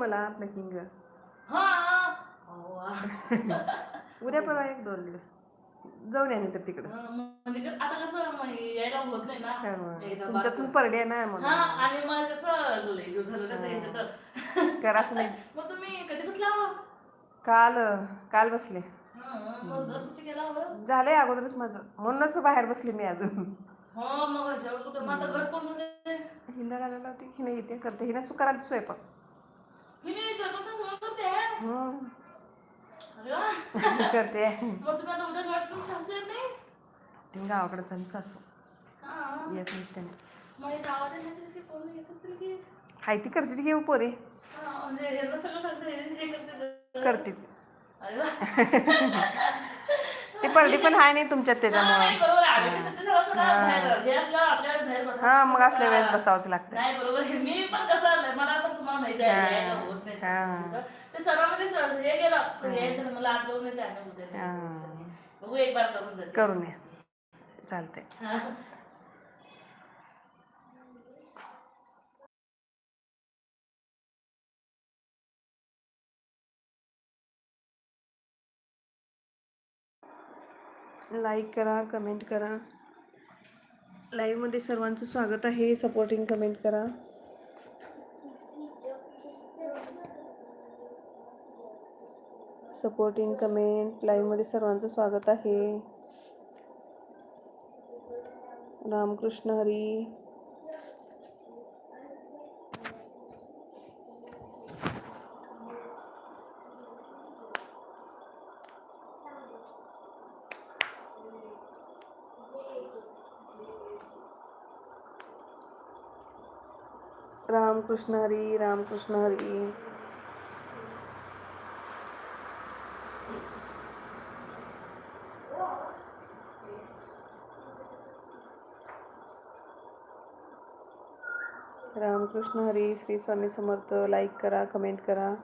मला आपलं किंग हा. अव्वा. उद्या परवा एक दोन दिवस. जाऊन या नाही तर तिकडं म्हणजे कसं- आता कसं मग यायला होत नाही ना. एकदा तुमच्यातून. परडे ना हा आणि मग कसं लई दिवस झालं ना यायचं तर. कराच नाही. मग तुम्ही कधी बसला काल काल बसले. हा, केला होतं? झालंय अगोदरच माझं. म्हणूनच बाहेर बसले मी अजून. हो मग कुठं? कोण करते हिंदा घालायला होती हिने येते करते. हिने सुकाराला स्वयंपाक मी नाही स्वयंपाक तर सगळं करते. ती गावाकडे सासू. हा. येत नाही त्याने. हाय ती करते ती घेऊ पोरे. हा, म्हणजे करते करते. ती. परडी पण हाय नाही तुमच्यात त्याच्यामुळं. झालं हा. हे हा मग. असल्या वेळेस बसावंच लागतं नाही बरोबर. मी पण कसं आलंय मला तर तुम्हाला माहिती आहे हा. यायला होत नाही हा. ते सरांमध्ये सर हे गेलं पण यायचं नाही. मला आठवण नाही त्यानं उद्या नाही. हा. बघू एक बार करून करून या चालतंय लाईक करा कमेंट करा. लाईव्हमध्ये सर्वांचं स्वागत आहे. सपोर्टिंग कमेंट करा. सपोर्टिंग कमेंट लाईव्हमध्ये सर्वांचं स्वागत आहे. रामकृष्ण हरी. रामकृष्ण हरी रामकृष्ण हरी। रामकृष्ण हरी, श्री स्वामी समर्थ लाईक करा कमेंट करा।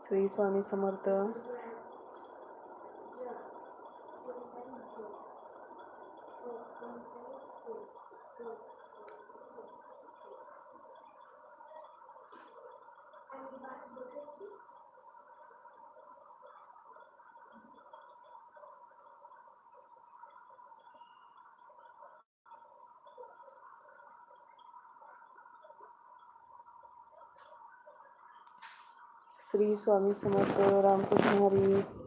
श्री स्वामी समर्थ। श्री स्वामी समर्थ रामकृष्ण हरी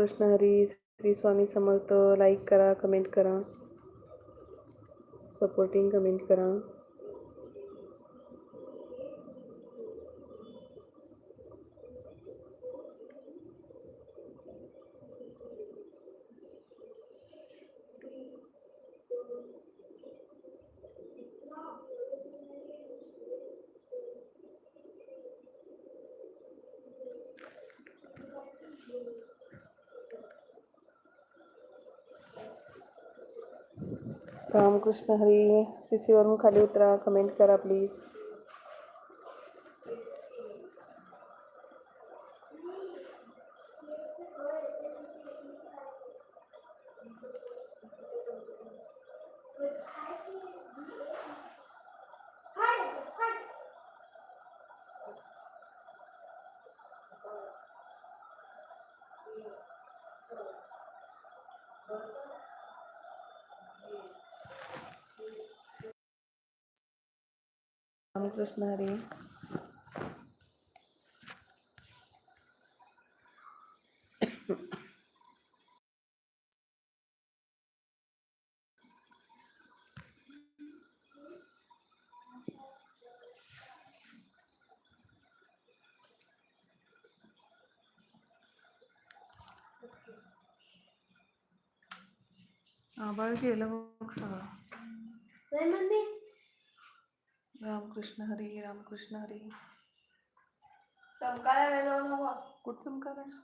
रामकृष्ण हरी श्री स्वामी समर्थ लाईक करा कमेंट करा. सपोर्टिंग कमेंट करा. कृष्ण हरी सी सीवरून खाली उतरा कमेंट करा प्लीज रामकृष्ण हरी आबाळ गेलं मग सगळं रामकृष्ण हरी रामकृष्ण हरी. चमकायला वेळ जाऊ नको. कुठं असलं.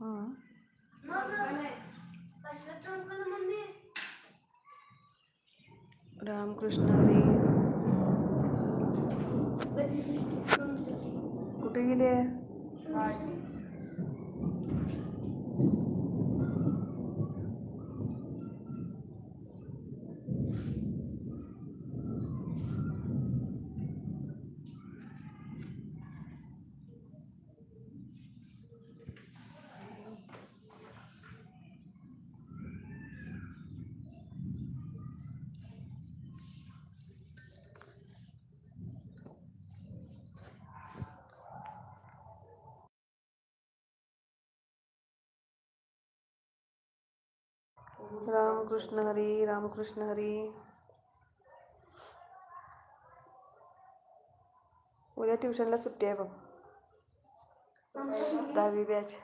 हं. रामकृष्ण हरी. कुठे गेली आहे रामकृष्ण हरी रामकृष्ण हरी. उद्या ट्युशनला सुट्टी आहे बघ. दहावी बॅच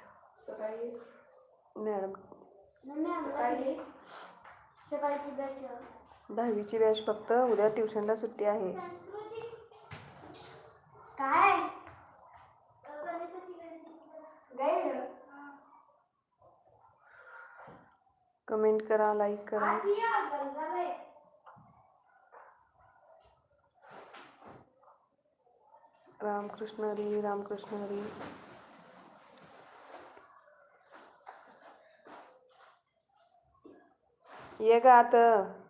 मॅडम. दहावीची बॅच फक्त उद्या ट्युशनला सुट्टी आहे. काय? कमेंट करा लाइक करा। रामकृष्ण हरी रामकृष्ण हरी। ये ग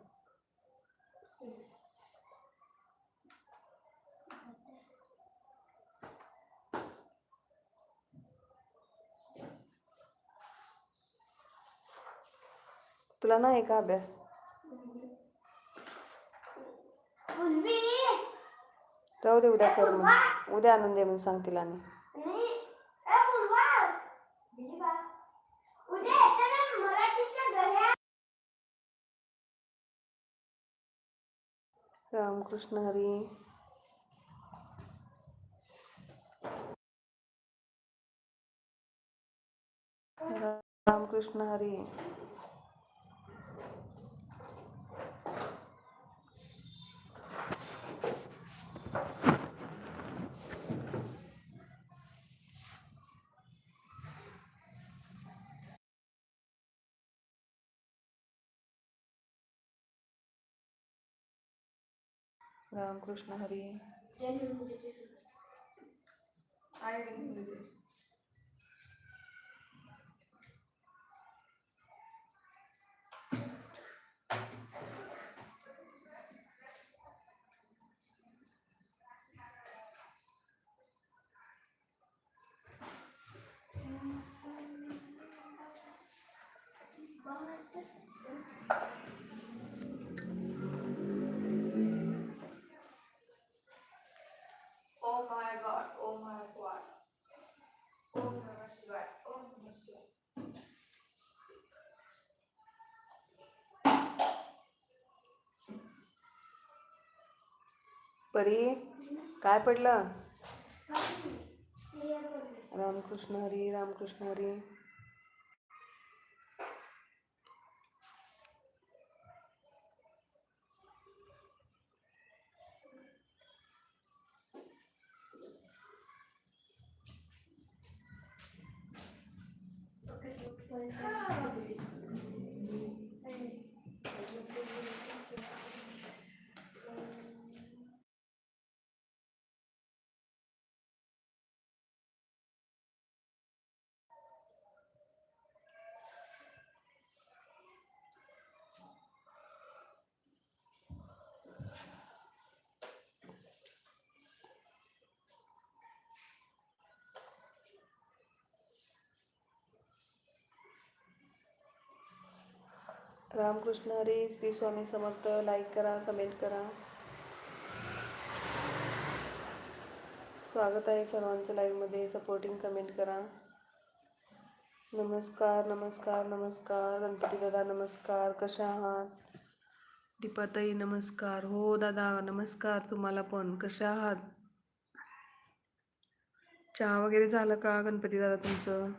तुला नाही का अभ्यास? राहू दे उद्या कर. मग उद्या आणून दे म्हणून सांग तिला आणि रामकृष्ण हरी. रामकृष्ण हरी. रामकृष्ण हरी. परी काय पडलं? रामकृष्ण हरी रामकृष्ण हरी. रामकृष्ण हरी श्री स्वामी समर्थ लाईक करा कमेंट करा. स्वागत आहे सर्वांचं लाईव्हमध्ये सपोर्टिंग कमेंट करा. नमस्कार नमस्कार नमस्कार. गणपती दादा नमस्कार. कशा आहात? दीपाताई नमस्कार. हो दादा नमस्कार. तुम्हाला पण. कशा आहात? चहा वगैरे झालं का गणपती दादा तुमचं?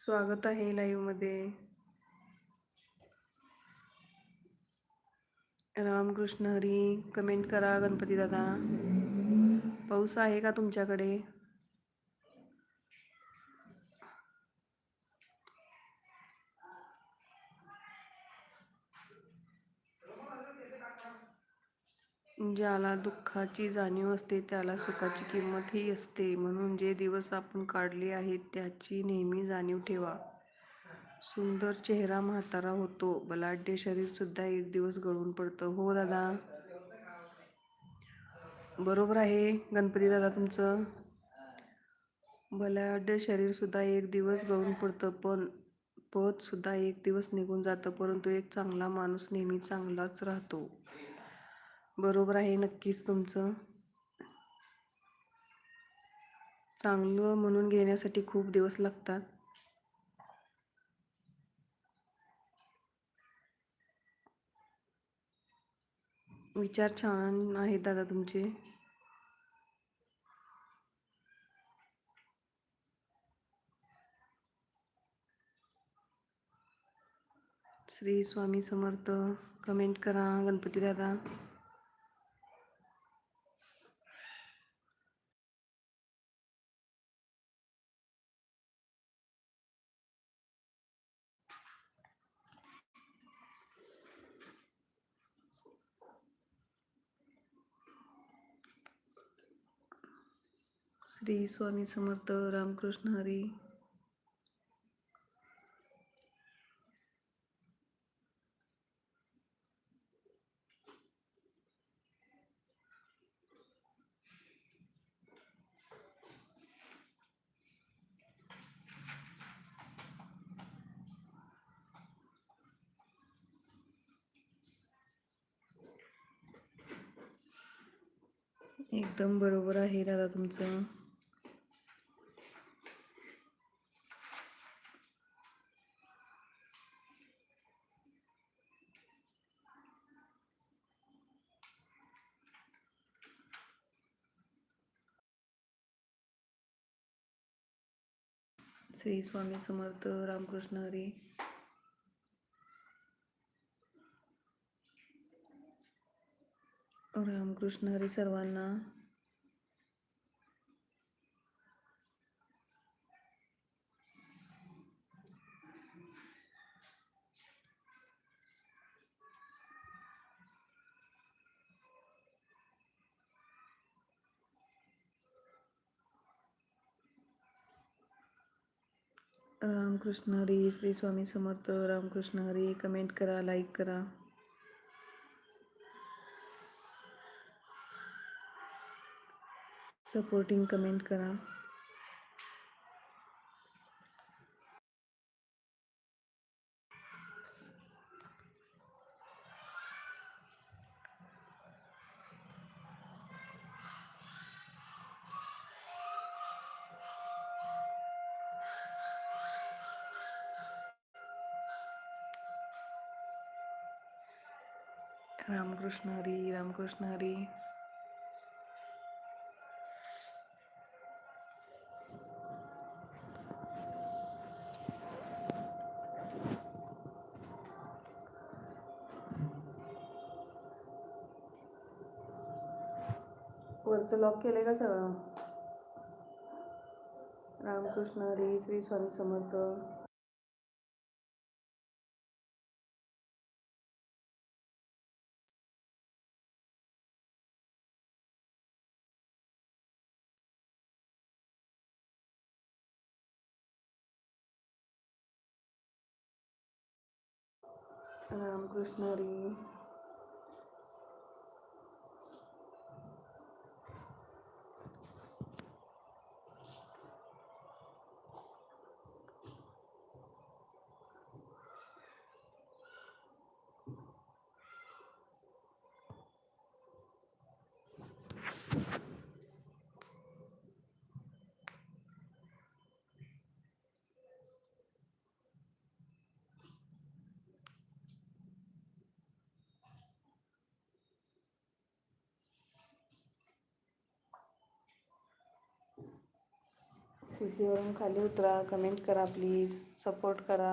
स्वागत आहे लाईव्हमध्ये. रामकृष्ण हरी कमेंट करा गणपती दादा पाऊस आहे का तुमच्याकडे? ज्याला दुःखाची जाणीव असते त्याला सुखाची किंमतही असते. म्हणून जे दिवस आपण काढले आहेत त्याची नेहमी जाणीव ठेवा. सुंदर चेहरा म्हातारा होतो. बलाढ्य शरीर सुद्धा एक दिवस गळून पडतं. हो दादा? बरोबर आहे. गणपती दादा तुमचं? बलाढ्य शरीर सुद्धा एक दिवस गळून पडतं पण पद सुद्धा एक दिवस निघून जातं. परंतु एक चांगला माणूस नेहमी चांगलाच राहतो. बरोबर आहे नक्कीच तुमचं. चांगलं म्हणून घेण्यासाठी खूप दिवस लागतात. विचार छान आहेत दादा तुमचे. श्री स्वामी समर्थ कमेंट करा गणपती दादा. श्री स्वामी समर्थ रामकृष्ण हरी. एकदम बरोबर आहे दादा तुमचं. श्री स्वामी समर्थ रामकृष्ण हरी. रामकृष्ण हरी सर्वांना. रामकृष्ण हरी श्री स्वामी समर्थ रामकृष्ण हरी कमेंट करा लाईक करा. सपोर्टिंग कमेंट करा. रामकृष्ण हरी रामकृष्ण हरी. वरचं लॉक केलंय का सगळं? रामकृष्ण हरी श्री स्वामी समर्थ. रामकृष्ण हरी सी सीवरून खाली उतरा कमेंट करा प्लीज सपोर्ट करा.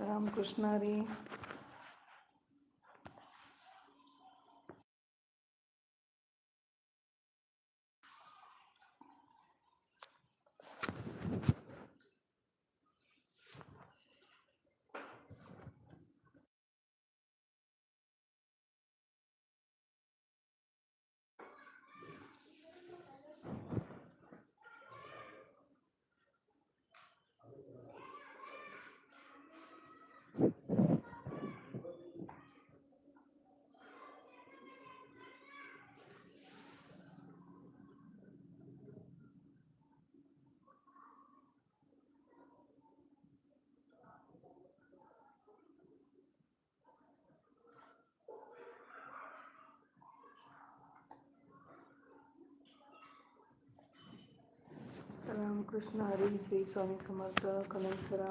रामकृष्ण हरी रामकृष्ण हरी श्री स्वामी समर्थ कमेंट करा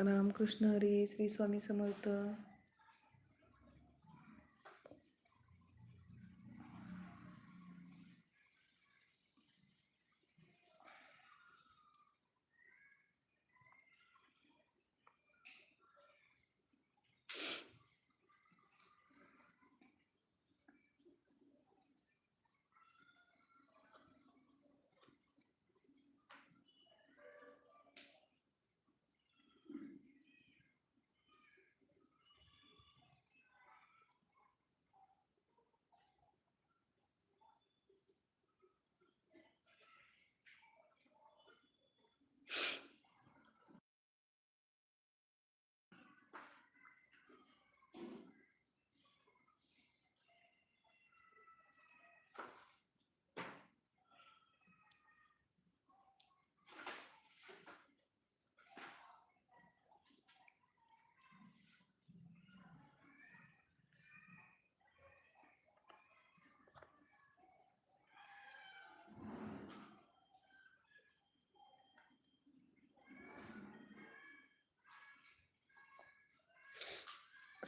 रामकृष्ण हरी श्री स्वामी समर्थ.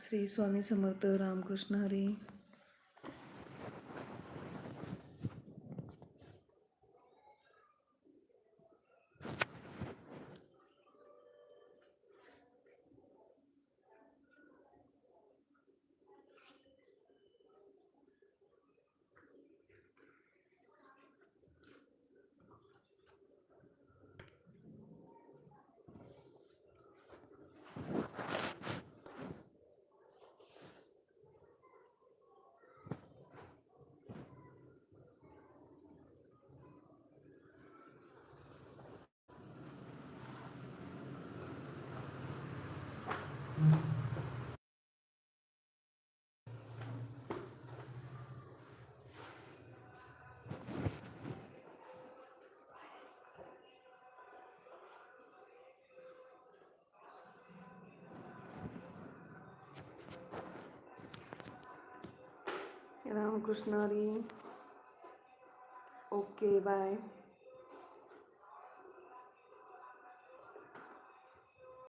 श्री स्वामी समर्थ रामकृष्ण हरी. रामकृष्ण हरी. Okay bye